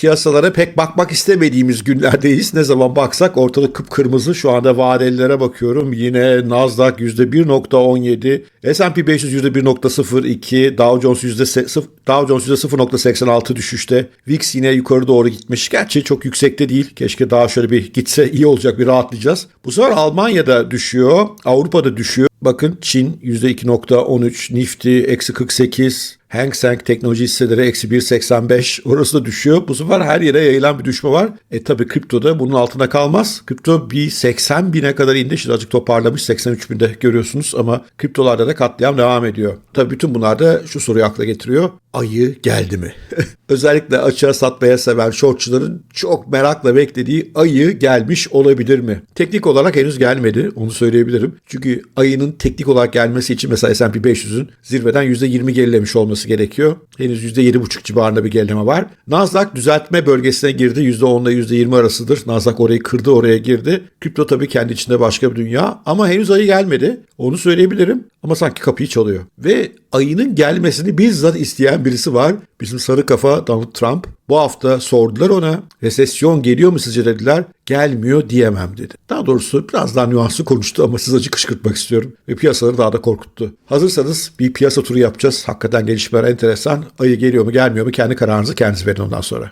piyasalara pek bakmak istemediğimiz günlerdeyiz. Ne zaman baksak ortalık kıpkırmızı. Şu anda vadelilere bakıyorum. Yine Nasdaq %1.17, S&P 500 %1.02, Dow Jones %0, Dow Jones %0.86 düşüşte. VIX yine yukarı doğru gitmiş. Gerçi çok yüksekte değil. Keşke daha şöyle bir gitse iyi olacak bir rahatlayacağız. Bu sefer Almanya'da düşüyor. Avrupa'da düşüyor. Bakın Çin %2.13, Nifty eksi 48, Hang Seng teknoloji hisseleri eksi 1.85 orası da düşüyor. Bu sefer her yere yayılan bir düşme var. E tabi kriptoda bunun altına kalmaz. Kripto bir 80 bine kadar indi. Şimdi azıcık toparlamış 83 binde görüyorsunuz ama kriptolarda da katliam devam ediyor. Tabi bütün bunlar da şu soruyu akla getiriyor. Ayı geldi mi? Özellikle açığa satmaya seven shortçuların çok merakla beklediği ayı gelmiş olabilir mi? Teknik olarak henüz gelmedi. Onu söyleyebilirim. Çünkü ayının teknik olarak gelmesi için mesela S&P 500'ün zirveden %20 gerilemiş olması gerekiyor. Henüz %7,5 civarında bir gerileme var. Nasdaq düzeltme bölgesine girdi. %10 ile %20 arasıdır. Nasdaq orayı kırdı oraya girdi. Kripto tabii kendi içinde başka bir dünya. Ama henüz ayı gelmedi. Onu söyleyebilirim. Ama sanki kapıyı çalıyor. Ve ayının gelmesini bizzat isteyen birisi var. Bizim sarı kafa Donald Trump. Bu hafta sordular ona resesyon geliyor mu sizce dediler. Gelmiyor diyemem dedi. Daha doğrusu biraz daha nüanslı konuştu ama siz acı kışkırtmak istiyorum. Ve piyasaları daha da korkuttu. Hazırsanız bir piyasa turu yapacağız. Hakikaten gelişmeler enteresan. Ayı geliyor mu gelmiyor mu kendi kararınızı kendiniz verin ondan sonra.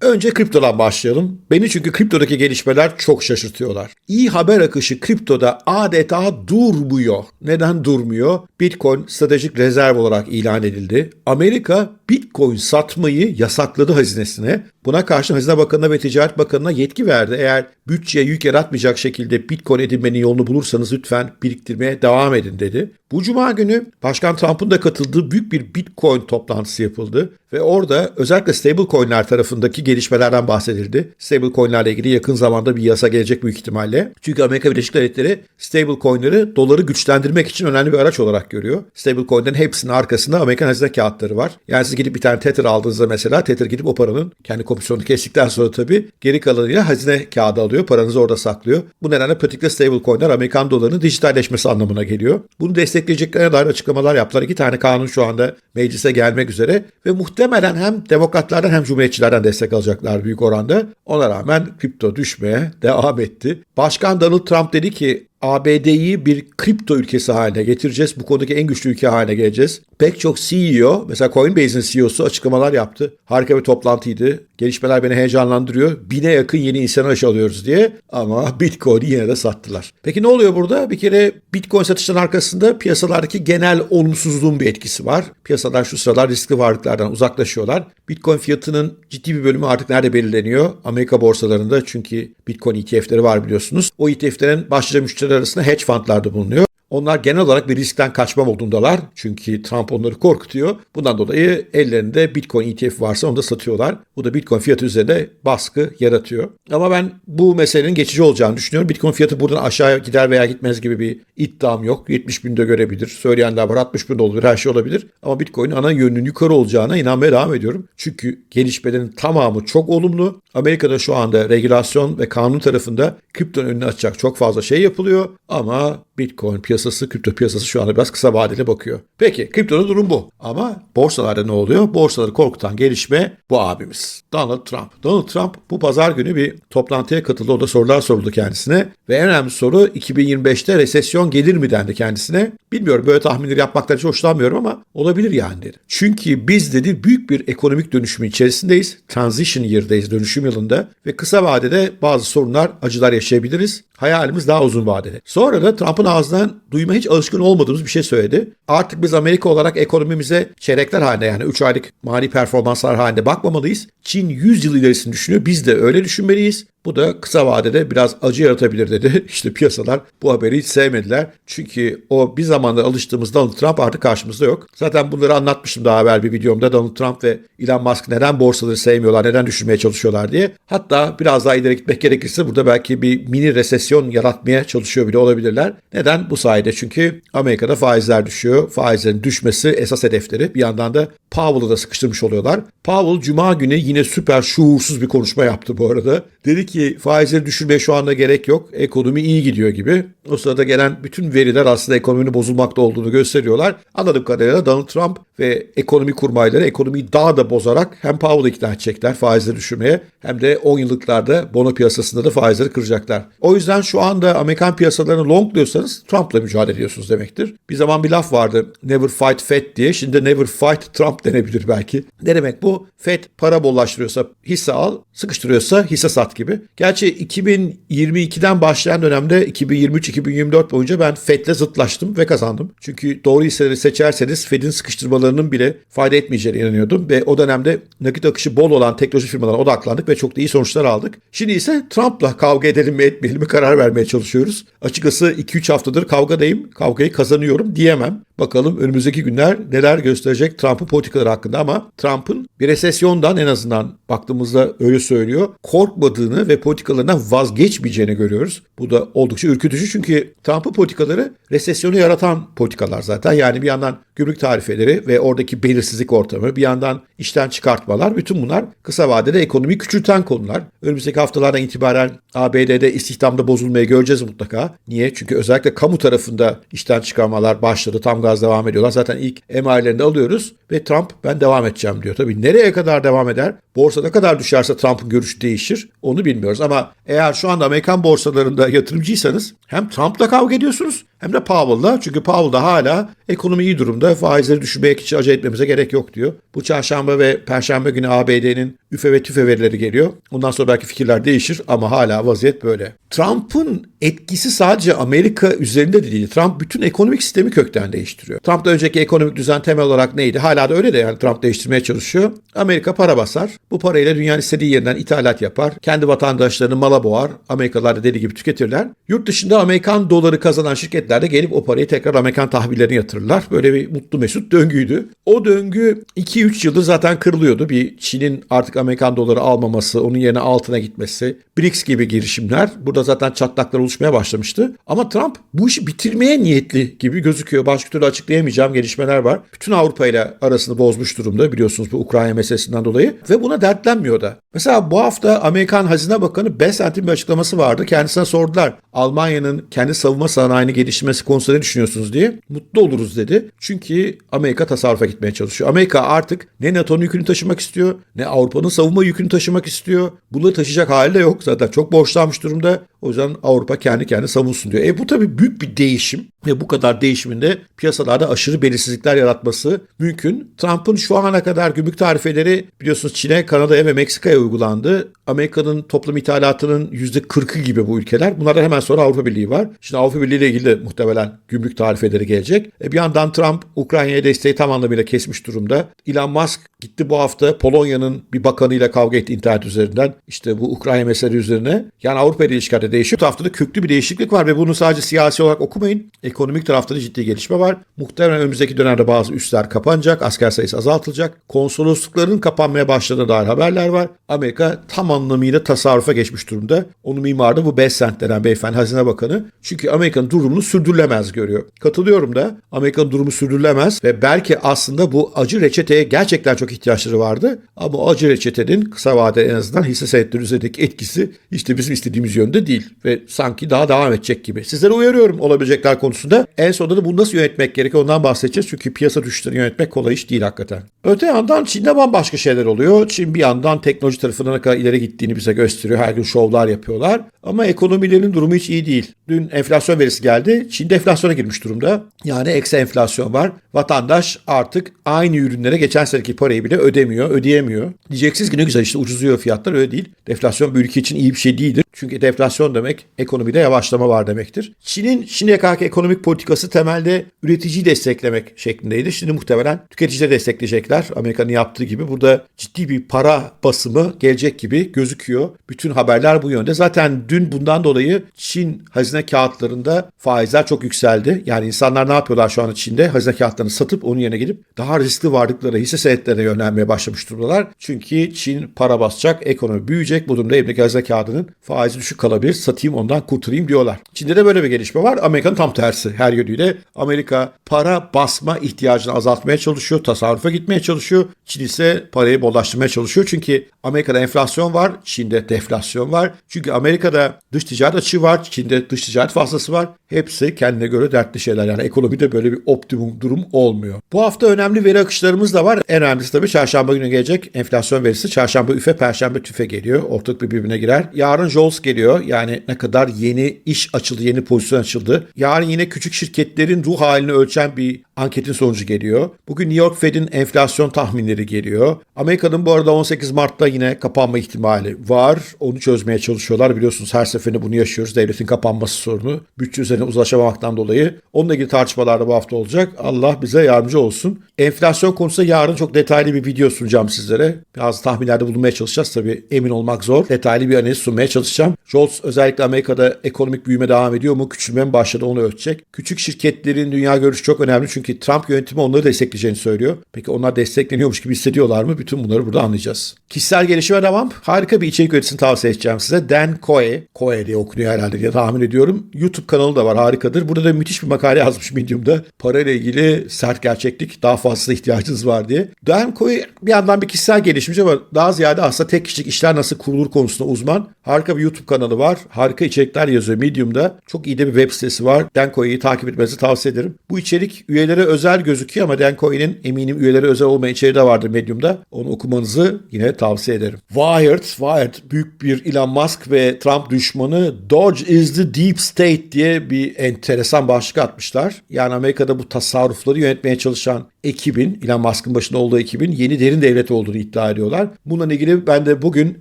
Önce kriptodan başlayalım. Beni çünkü kriptodaki gelişmeler çok şaşırtıyorlar. İyi haber akışı kriptoda adeta durmuyor. Neden durmuyor? Bitcoin stratejik rezerv olarak ilan edildi. Amerika Bitcoin satmayı yasakladı hazinesine. Buna karşı Hazine Bakanı'na ve Ticaret Bakanı'na yetki verdi. Eğer bütçeye yük yaratmayacak şekilde Bitcoin edinmenin yolunu bulursanız lütfen biriktirmeye devam edin dedi. Bu cuma günü Başkan Trump'ın da katıldığı büyük bir Bitcoin toplantısı yapıldı ve orada özellikle stablecoin'ler tarafındaki gelişmelerden bahsedildi. Stablecoin'lerle ilgili yakın zamanda bir yasa gelecek büyük ihtimalle. Çünkü Amerika Birleşik Devletleri stablecoin'leri doları güçlendirmek için önemli bir araç olarak görüyor. Stablecoin'lerin hepsinin arkasında Amerikan hazine kağıtları var. Yani siz gidip bir tane Tether aldığınızda mesela Tether gidip o paranın kendi komisyonunu kestikten sonra tabii geri kalanıyla hazine kağıdı alıyor. Paranızı orada saklıyor. Bu nedenle pratikte stablecoin'ler Amerikan dolarının dijitalleşmesi anlamına geliyor. Bunu destekleyeceklerine dair açıklamalar yaptılar. İki tane kanun şu anda meclise gelmek üzere ve muhtemelen hem demokratlardan hem cumhuriyetçilerden destek alacaklar büyük oranda. Ona rağmen kripto düşmeye devam etti. Başkan Donald Trump dedi ki ABD'yi bir kripto ülkesi haline getireceğiz. Bu konudaki en güçlü ülke haline geleceğiz. Pek çok CEO, mesela Coinbase'in CEO'su açıklamalar yaptı. Harika bir toplantıydı. Gelişmeler beni heyecanlandırıyor. Bine yakın yeni insan aşı alıyoruz diye. Ama Bitcoin'i yine de sattılar. Peki ne oluyor burada? Bir kere Bitcoin satışların arkasında piyasalardaki genel olumsuzluğun bir etkisi var. Piyasalar şu sıralar riskli varlıklardan uzaklaşıyorlar. Bitcoin fiyatının ciddi bir bölümü artık nerede belirleniyor? Amerika borsalarında çünkü Bitcoin ETF'leri var biliyorsunuz. O ETF'lerin başlıca müşterileri arasında hedge fundlarda bulunuyor. Onlar genel olarak bir riskten kaçma modundalar. Çünkü Trump onları korkutuyor. Bundan dolayı ellerinde Bitcoin ETF varsa onu da satıyorlar. Bu da Bitcoin fiyatı üzerinde baskı yaratıyor. Ama ben bu meselenin geçici olacağını düşünüyorum. Bitcoin fiyatı buradan aşağıya gider veya gitmez gibi bir iddiam yok. 70 binde görebilir. Söyleyenler var 60 bin olabilir. Her şey olabilir. Ama Bitcoin ana yönünün yukarı olacağına inanmaya devam ediyorum. Çünkü gelişmelerin tamamı çok olumlu. Amerika'da şu anda regülasyon ve kanun tarafında kriptonun önünü açacak çok fazla şey yapılıyor. Ama Bitcoin piyasası, kripto piyasası şu anda biraz kısa vadeli bakıyor. Peki kriptoda durum bu. Ama borsalarda ne oluyor? Borsaları korkutan gelişme bu abimiz. Donald Trump. Donald Trump bu pazar günü bir toplantıya katıldı. Orada sorular soruldu kendisine. Ve en önemli soru 2025'te resesyon gelir mi dendi kendisine. Bilmiyorum böyle tahminleri yapmaktan hiç hoşlanmıyorum ama olabilir yani dedi. Çünkü biz dedi büyük bir ekonomik dönüşümün içerisindeyiz. Transition year'dayız dönüşüm yılında ve kısa vadede bazı sorunlar, acılar yaşayabiliriz. Hayalimiz daha uzun vadede. Sonra da Trump'ın ağzından duyma hiç alışkın olmadığımız bir şey söyledi. Artık biz Amerika olarak ekonomimize çeyrekler halinde yani 3 aylık mali performanslar halinde bakmamalıyız. Çin 100 yıl ilerisini düşünüyor. Biz de öyle düşünmeliyiz. Bu da kısa vadede biraz acı yaratabilir dedi. İşte piyasalar bu haberi hiç sevmediler. Çünkü o bir zamanlar alıştığımız Donald Trump artık karşımızda yok. Zaten bunları anlatmıştım daha evvel bir videomda. Donald Trump ve Elon Musk neden borsaları sevmiyorlar, neden düşürmeye çalışıyorlar diye. Hatta biraz daha ileri gitmek gerekirse burada belki bir mini resesyon yaratmaya çalışıyor bile olabilirler. Neden? Bu sayede çünkü Amerika'da faizler düşüyor. Faizlerin düşmesi esas hedefleri. Bir yandan da Powell'ı da sıkıştırmış oluyorlar. Powell Cuma günü yine süper şuursuz bir konuşma yaptı bu arada. Dedi ki faizleri düşürmeye şu anda gerek yok. Ekonomi iyi gidiyor gibi. O sırada gelen bütün veriler aslında ekonominin bozulmakta olduğunu gösteriyorlar. Anladığım kadarıyla Donald Trump ve ekonomi kurmayları ekonomiyi daha da bozarak hem Powell'ı ikna edecekler faizleri düşürmeye hem de 10 yıllıklarda bono piyasasında da faizleri kıracaklar. O yüzden şu anda Amerikan piyasalarını long diyorsanız Trump'la mücadele ediyorsunuz demektir. Bir zaman bir laf vardı never fight Fed diye şimdi never fight Trump denebilir belki. Ne demek bu? Fed para bollaştırıyorsa hisse al, sıkıştırıyorsa hisse sat gibi. Gerçi 2022'den başlayan dönemde 2023-2024 boyunca ben Fed'le zıtlaştım ve kazandım. Çünkü doğru hisseleri seçerseniz Fed'in sıkıştırmalarının bile fayda etmeyeceğine inanıyordum ve o dönemde nakit akışı bol olan teknoloji firmalarına odaklandık ve çok da iyi sonuçlar aldık. Şimdi ise Trump'la kavga edelim mi etmeyelim mi karar vermeye çalışıyoruz. Açıkçası 2-3 haftadır kavgadayım, kavgayı kazanıyorum diyemem. Bakalım önümüzdeki günler neler gösterecek Trump'ın politikaları hakkında ama Trump'ın bir resesyondan en azından baktığımızda öyle söylüyor. Korkmadığını ve politikalarından vazgeçmeyeceğini görüyoruz. Bu da oldukça ürkütücü çünkü Trump'ın politikaları resesyonu yaratan politikalar zaten. Yani bir yandan gümrük tarifeleri ve oradaki belirsizlik ortamı, bir yandan işten çıkartmalar bütün bunlar kısa vadede ekonomiyi küçülten konular. Önümüzdeki haftalardan itibaren ABD'de istihdamda bozulmayı göreceğiz mutlaka. Niye? Çünkü özellikle kamu tarafında işten çıkarmalar başladı. Tam gaz devam ediyorlar. Zaten ilk emarelerini alıyoruz ve Trump ben devam edeceğim diyor. Tabii nereye kadar devam eder? Borsa ne kadar düşerse Trump'ın görüşü değişir. Onu bilmiyoruz ama eğer şu anda Amerikan borsalarında yatırımcıysanız hem Trump'la kavga ediyorsunuz hem de Powell'la. Çünkü Powell da hala ekonomi iyi durumda. Faizleri düşürmek için acele etmemize gerek yok diyor. Bu çarşamba ve perşembe günü ABD'nin üfe ve tüfe verileri geliyor. Ondan sonra belki fikirler değişir ama hala vaziyet böyle. Trump'ın etkisi sadece Amerika üzerinde de değil. Trump bütün ekonomik sistemi kökten değiştiriyor. Trump'ta önceki ekonomik düzen temel olarak neydi? Hala da öyle de yani Trump değiştirmeye çalışıyor. Amerika para basar. Bu parayla dünyanın istediği yerinden ithalat yapar. Kendi vatandaşlarını mala boğar. Amerikalılar da deli gibi tüketirler. Yurt dışında Amerikan doları kazanan şirketler de gelip o parayı tekrar Amerikan tahvillerine yatırırlar. Böyle bir mutlu mesut döngüydü. O döngü 2-3 yıldır zaten kırılıyordu. Bir Çin'in artık Amerikan doları almaması, onun yerine altına gitmesi, BRICS gibi girişimler. Burada zaten çatlaklar oluşmaya başlamıştı. Ama Trump bu işi bitirmeye niyetli gibi gözüküyor. Başka türlü açıklayamayacağım gelişmeler var. Bütün Avrupa ile arasını bozmuş durumda biliyorsunuz bu Ukrayna meselesinden dolayı. Ve buna dertlenmiyor da. Mesela bu hafta Amerikan Hazine Bakanı Bessent'in bir açıklaması vardı. Kendisine sordular. Almanya'nın kendi savunma sanayini geliştirmesi konusunda ne düşünüyorsunuz diye. Mutlu oluruz dedi. Çünkü Amerika tasarrufa gitmeye çalışıyor. Amerika artık ne NATO'nun yükünü taşımak istiyor ne Avrupa'nın savunma yükünü taşımak istiyor. Bunları taşıyacak hali de yok. Zaten çok borçlanmış durumda. O yüzden Avrupa kendi kendine savunsun diyor. E bu tabii büyük bir değişim ve bu kadar değişimin de piyasalarda aşırı belirsizlikler yaratması mümkün. Trump'ın şu ana kadar gümrük tarifeleri biliyorsunuz Çin'e, Kanada'ya ve Meksika'ya uygulandı. Amerika'nın toplam ithalatının %40'ı gibi bu ülkeler. Bunlardan hemen sonra Avrupa Birliği var. Şimdi Avrupa Birliği ile ilgili de muhtemelen gümrük tarifeleri gelecek. E bir yandan Trump Ukrayna'ya desteği tam anlamıyla kesmiş durumda. Elon Musk gitti bu hafta Polonya'nın bir bakanıyla kavga etti internet üzerinden. İşte bu Ukrayna meselesi üzerine. Yani Avrupa ile ilişkilerde değişiyor. Bu hafta da köklü bir değişiklik var ve bunu sadece siyasi olarak okumayın. Ekonomik tarafta da ciddi gelişme var. Muhtemelen önümüzdeki dönemde bazı üsler kapanacak. Asker sayısı azaltılacak. Konsoloslukların kapanmaya başladığına dair haberler var. Amerika tam anlamıyla tasarrufa geçmiş durumda. Onun mimarı da bu Bessent denen beyefendi Hazine Bakanı. Çünkü Amerika'nın durumunu sürdürülemez görüyor. Katılıyorum da Amerika'nın durumu sürdürülemez ve belki aslında bu acı reçeteye gerçekten çok ihtiyaçları vardı. Ama acı reçetenin kısa vadede en azından hisse senetleri üzerindeki etkisi işte bizim istediğimiz yönde değil ve sanki daha devam edecek gibi. Sizlere uyarıyorum olabilecekler konusunda. En sonunda da bunu nasıl yönetmek gerekiyor ondan bahsedeceğiz. Çünkü piyasa düşüşlerini yönetmek kolay iş değil hakikaten. Öte yandan Çin'de bambaşka şeyler oluyor. Çin bir yandan teknoloji tarafına ne kadar ileri gittiğini bize gösteriyor. Her gün şovlar yapıyorlar. Ama ekonomilerin durumu hiç iyi değil. Dün enflasyon verisi geldi. Çin'de enflasyona girmiş durumda. Yani eksi enflasyon var. Vatandaş artık aynı ürünlere geçen seneki parayı bile ödemiyor, ödeyemiyor. Diyeceksiniz ki ne güzel işte ucuzuyor fiyatlar öyle değil. Deflasyon bir ülke için iyi bir şey değildir. Çünkü deflasyon demek ekonomide yavaşlama var demektir. Çin'in şimdiye kadarki ekonomik politikası temelde üreticiyi desteklemek şeklindeydi. Şimdi muhtemelen tüketicileri destekleyecekler. Amerika'nın yaptığı gibi burada ciddi bir para basımı gelecek gibi gözüküyor. Bütün haberler bu yönde. Zaten dün bundan dolayı Çin hazine kağıtlarında faizler çok yükseldi. Yani insanlar ne yapıyorlar şu anda Çin'de? Hazine kağıtlarını satıp onun yerine gidip daha riskli varlıklara, hisse senetlerine yönlenmeye başlamış durumdalar. Çünkü Çin para basacak, ekonomi büyüyecek. Bu durumda elimdeki hazine kağıdının faizi düşük kalabilir. Satayım ondan kurtulayım diyorlar. Çin'de de böyle bir gelişme var. Amerika'nın tam tersi. Tersi her yönüyle. Amerika para basma ihtiyacını azaltmaya çalışıyor, tasarrufa gitmeye çalışıyor. Çin ise parayı bollaştırmaya çalışıyor. Çünkü Amerika'da enflasyon var, Çin'de deflasyon var. Çünkü Amerika'da dış ticaret açığı var, Çin'de dış ticaret fazlası var. Hepsi kendine göre dertli şeyler. Yani ekonomide böyle bir optimum durum olmuyor. Bu hafta önemli veri akışlarımız da var. En önemlisi tabii çarşamba günü gelecek enflasyon verisi. Çarşamba üfe, perşembe tüfe geliyor. Ortalık birbirine girer. Yarın JOLTS geliyor. Yani ne kadar yeni iş açıldı, yeni pozisyon açıldı. Yarın yine küçük şirketlerin ruh halini ölçen bir anketin sonucu geliyor. Bugün New York Fed'in enflasyon tahminleri geliyor. Amerika'nın bu arada 18 Mart'ta yine kapanma ihtimali var. Onu çözmeye çalışıyorlar. Biliyorsunuz her seferinde bunu yaşıyoruz. Devletin kapanması sorunu. Bütçe üzerine uzlaşamamaktan dolayı. Onunla ilgili tartışmalar da bu hafta olacak. Allah bize yardımcı olsun. Enflasyon konusunda yarın çok detaylı bir video sunacağım sizlere. Bazı tahminlerde bulunmaya çalışacağız. Tabii emin olmak zor. Detaylı bir analiz sunmaya çalışacağım. Jolts özellikle Amerika'da ekonomik büyüme devam ediyor mu? Küçülme mi başladı onu ölçecek. Küçük şirketlerin dünya görüşü çok önemli. Çünkü Trump yönetimi onları destekleyeceğini söylüyor. Peki onlar destekleniyormuş gibi hissediyorlar mı? Bütün bunları burada anlayacağız. Kişisel gelişime devam. Harika bir içerik üretisini tavsiye edeceğim size. Dan Coe. Coe diye okunuyor herhalde diye tahmin ediyorum. YouTube kanalı da var harikadır. Burada da müthiş bir makale yazmış Medium'da. Parayla ilgili sert gerçeklik daha fazla ihtiyacınız var diye. Dan Coe bir yandan bir kişisel gelişimci ama daha ziyade aslında tek kişilik işler nasıl kurulur konusunda uzman. Harika bir YouTube kanalı var. Harika içerikler yazıyor Medium'da. Çok iyi de bir web sitesi var. Dan Coe'yi takip etmenizi tavsiye ederim. Bu içerik üyelere özel gözüküyor ama Dan Coe'nin eminim üyelere özel olmayan içeriği de vardır Medium'da. Onu okumanızı yine tavsiye ederim. Wired, Wired büyük bir Elon Musk ve Trump düşmanı Dodge is the deep state diye bir enteresan başlık atmışlar. Yani Amerika'da bu tasarrufları yönetmeye çalışan ekibin, Elon Musk'ın başında olduğu ekibin yeni derin devlet olduğunu iddia ediyorlar. Bununla ilgili ben de bugün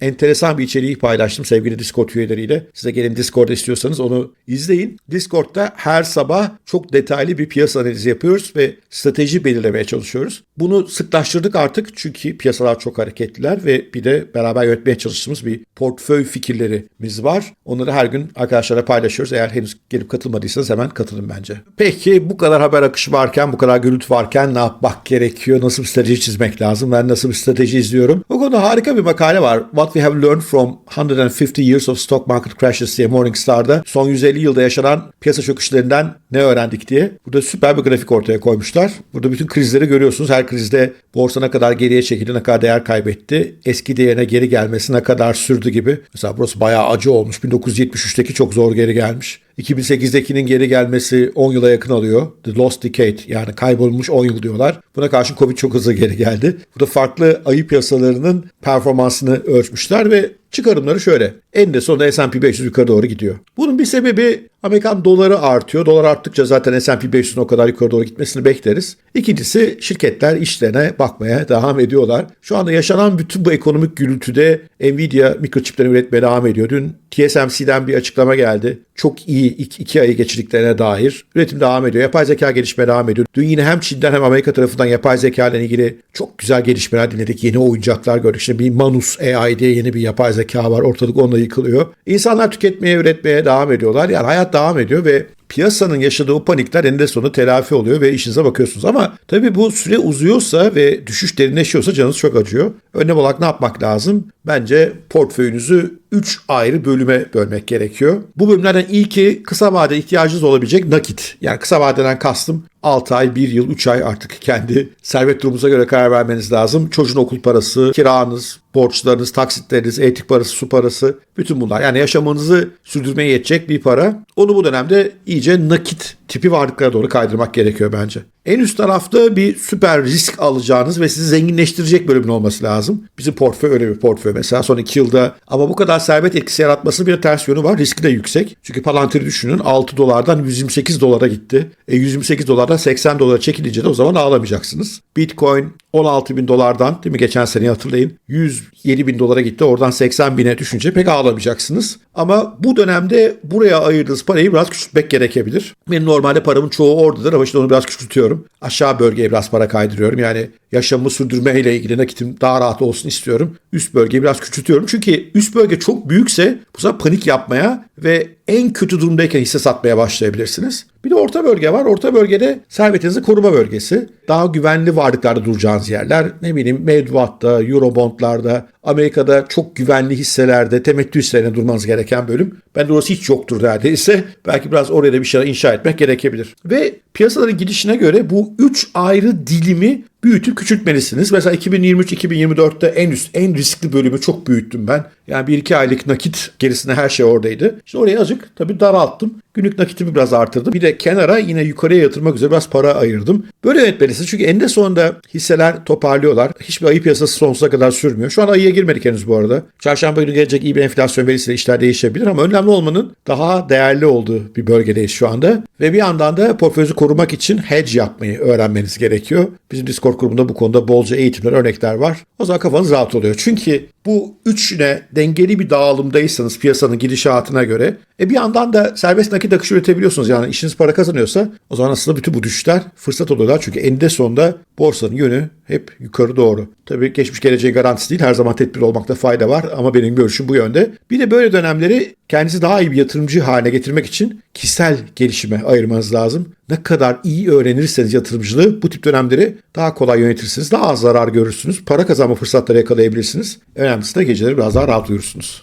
enteresan bir içeriği paylaştım sevgili Discord üyeleriyle. Size gelin Discord'da istiyorsanız onu izleyin. Discord'da her sabah çok detaylı bir piyasa analizi yapıyoruz ve strateji belirlemeye çalışıyoruz. Bunu sıklaştırdık artık çünkü piyasalar çok hareketliler ve bir de beraber yönetmeye çalıştığımız bir portföy fikirlerimiz var. Onları her gün arkadaşlara paylaşıyoruz. Eğer henüz gelip katılmadıysanız hemen katılın bence. Peki bu kadar haber akışı varken, bu kadar gürültü varken ne yapmak gerekiyor? Nasıl bir strateji çizmek lazım? Ben nasıl bir strateji izliyorum? Bu konuda harika bir makale var. What we have learned from 150 years of stock market crashes diye Morningstar'da son 150 yılda yaşanan piyasa çöküşlerinden ne öğrendik diye. Burada süper bir grafik ortaya koymuşlar. Burada bütün krizleri görüyorsunuz. Her krizde borsa ne kadar geriye çekildi, ne kadar değer kaybetti. Eski değerine geri gelmesi ne kadar sürdü gibi. Mesela burası bayağı acı olmuş. 1973'teki çok zor geri gelmiş. 2008'dekinin geri gelmesi 10 yıla yakın alıyor. The Lost Decade yani kaybolmuş 10 yıl diyorlar. Buna karşın Covid çok hızlı geri geldi. Burada farklı ayı piyasalarının performansını ölçmüşler ve çıkarımları şöyle. En de sonunda S&P 500 yukarı doğru gidiyor. Bunun bir sebebi Amerikan doları artıyor. Dolar arttıkça zaten S&P 500'ün o kadar yukarı doğru gitmesini bekleriz. İkincisi şirketler işlerine bakmaya devam ediyorlar. Şu anda yaşanan bütün bu ekonomik gürültüde Nvidia mikroçipleri üretmeye devam ediyor. Dün TSMC'den bir açıklama geldi. Çok iyi iki, iki ayı geçirdiklerine dair. Üretim devam ediyor. Yapay zeka gelişmeye devam ediyor. Dün yine hem Çin'den hem Amerika tarafından yapay zeka ile ilgili çok güzel gelişmeler dinledik. Yeni oyuncaklar gördük. İşte bir Manus AI diye yeni bir yapay zeka var. Ortalık onunla yıkılıyor. İnsanlar tüketmeye, üretmeye devam ediyorlar. Yani hayat devam ediyor ve piyasanın yaşadığı o panikler eninde sonunda telafi oluyor ve işinize bakıyorsunuz. Ama tabii bu süre uzuyorsa ve düşüş derinleşiyorsa canınız çok acıyor. Önlem olarak ne yapmak lazım? Bence portföyünüzü 3 ayrı bölüme bölmek gerekiyor. Bu bölümlerden ilki kısa vadeli ihtiyacınız olabilecek nakit. Yani kısa vadeden kastım 6 ay, 1 yıl, 3 ay artık kendi servet durumunuza göre karar vermeniz lazım. Çocuğun okul parası, kiranız, borçlarınız, taksitleriniz, eğitim parası, su parası bütün bunlar. Yani yaşamınızı sürdürmeye yetecek bir para. Onu bu dönemde iyice nakit tipi varlıklara doğru kaydırmak gerekiyor bence. En üst tarafta bir süper risk alacağınız ve sizi zenginleştirecek bölümün olması lazım. Bizim portföy öyle bir portföy mesela son 2 yılda ama bu kadar servet etkisi yaratmasının bir ters yönü var. Riski de yüksek. Çünkü Palantir düşünün 6 dolardan 128 dolara gitti. E 128 dolardan 80 dolara çekilince de o zaman ağlamayacaksınız. Bitcoin 16 bin dolardan değil mi geçen sene hatırlayın 107 bin dolara gitti oradan 80 bine düşünce pek ağlamayacaksınız. Ama bu dönemde buraya ayırdığınız parayı biraz küçültmek gerekebilir. Benim normalde paramın çoğu oradadır ama işte onu biraz küçültüyorum. Aşağı bölgeye biraz para kaydırıyorum. Yani yaşamımı sürdürmeyle ilgili nakitim daha rahat olsun istiyorum. Üst bölgeyi biraz küçültüyorum. Çünkü üst bölge çok büyükse bu sefer panik yapmaya ve en kötü durumdayken hisse satmaya başlayabilirsiniz. Bir de orta bölge var. Orta bölgede servetinizi koruma bölgesi. Daha güvenli varlıklarda duracağınız yerler. Ne bileyim mevduatta, eurobondlarda, Amerika'da çok güvenli hisselerde, temettü hisselerine durmanız gereken bölüm. Ben de orası hiç yoktur neredeyse. Belki biraz oraya da bir şeyler inşa etmek gerekebilir. Ve piyasaların gidişine göre bu üç ayrı dilimi büyütüp küçültmelisiniz. Mesela 2023-2024'te en üst, en riskli bölümü çok büyüttüm ben. Yani bir iki aylık nakit gerisinde her şey oradaydı. İşte oraya azıcık tabii daralttım. Günlük nakitimi biraz artırdım. Bir de kenara yine yukarıya yatırmak üzere biraz para ayırdım. Böyle yönetmelisiniz. Çünkü eninde sonunda hisseler toparlıyorlar. Hiçbir ayı piyasası sonsuza kadar sürmüyor. Şu an ayıya girmedik henüz bu arada. Çarşamba günü gelecek iyi bir enflasyon verisiyle işler değişebilir ama önemli olmanın daha değerli olduğu bir bölgedeyiz şu anda. Ve bir yandan da portföyünüzü korumak için hedge yapmayı öğrenmeniz gerekiyor. Bizim Discord grubunda bu konuda bolca eğitimler, örnekler var. O zaman kafanız rahat oluyor. Çünkü bu üçüne dengeli bir dağılımdaysanız piyasanın gidişatına göre e bir yandan da serbest nakit akışı üretebiliyorsunuz. Yani işiniz para kazanıyorsa o zaman aslında bütün bu düşüşler fırsat oluyorlar. Çünkü eninde sonunda borsanın yönü hep yukarı doğru. Tabii geçmiş geleceği garantisi değil. Her zaman tedbir olmakta fayda var ama benim görüşüm bu yönde. Bir de böyle dönemleri kendinizi daha iyi bir yatırımcı haline getirmek için kişisel gelişime ayırmanız lazım. Ne kadar iyi öğrenirseniz yatırımcılığı bu tip dönemleri daha kolay yönetirsiniz. Daha az zarar görürsünüz. Para kazanma fırsatları yakalayabilirsiniz. Önemlisi de geceleri biraz daha rahat uyursunuz.